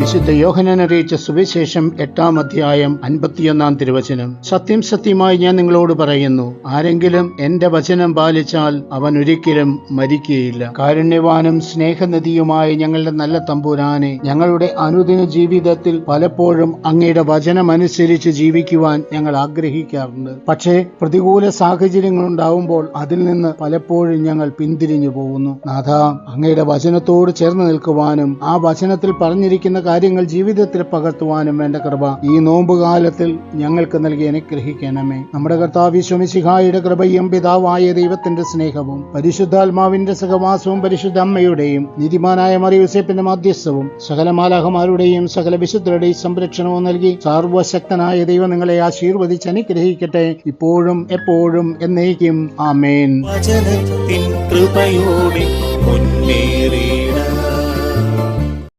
വിശുദ്ധ യോഹനൻ അറിയിച്ച സുവിശേഷം എട്ടാം അധ്യായം അൻപത്തിയൊന്നാം തിരുവചനം. സത്യം സത്യമായി ഞാൻ നിങ്ങളോട് പറയുന്നു. ആരെങ്കിലും എന്റെ വചനം പാലിച്ചാൽ അവൻ ഒരിക്കലും മരിക്കുകയില്ല. കാരുണ്യവാനും സ്നേഹനദിയുമായ ഞങ്ങളുടെ നല്ല തമ്പുരാനെ ഞങ്ങളുടെ അനുദിന ജീവിതത്തിൽ പലപ്പോഴും അങ്ങയുടെ വചനമനുസരിച്ച് ജീവിക്കുവാൻ ഞങ്ങൾ ആഗ്രഹിക്കാറുണ്ട്. പക്ഷേ പ്രതികൂല സാഹചര്യങ്ങൾ ഉണ്ടാവുമ്പോൾ അതിൽ നിന്ന് പലപ്പോഴും ഞങ്ങൾ പിന്തിരിഞ്ഞു പോകുന്നു. നാഥ അങ്ങയുടെ വചനത്തോട് ചേർന്ന് നിൽക്കുവാനും ആ വചനത്തിൽ പറഞ്ഞിരിക്കുന്ന കാര്യങ്ങൾ ജീവിതത്തിൽ പകർത്തുവാനും വേണ്ട കൃപ. ഈ നോമ്പുകാലത്തിൽ ഞങ്ങൾക്ക് നൽകി അനുഗ്രഹിക്കണമേ. നമ്മുടെ കർത്താവ് ശോമിശിഹായുടെ കൃപയും പിതാവായ ദൈവത്തിന്റെ സ്നേഹവും പരിശുദ്ധാത്മാവിന്റെ സഹവാസവും പരിശുദ്ധ അമ്മയുടെയും നീതിമാനായ മറിയൂസേപ്പിന്റെ മാധ്യസ്ഥവും സകല മാലാഹമാരുടെയും സകല വിശുദ്ധരുടെയും സംരക്ഷണവും നൽകി സർവശക്തനായ ദൈവം നിങ്ങളെ ആശീർവദിച്ച് അനുഗ്രഹിക്കട്ടെ. ഇപ്പോഴും എപ്പോഴും എന്നേക്കും. ആമേൻ. കൃപയോടെ മുന്നേറിയിടാം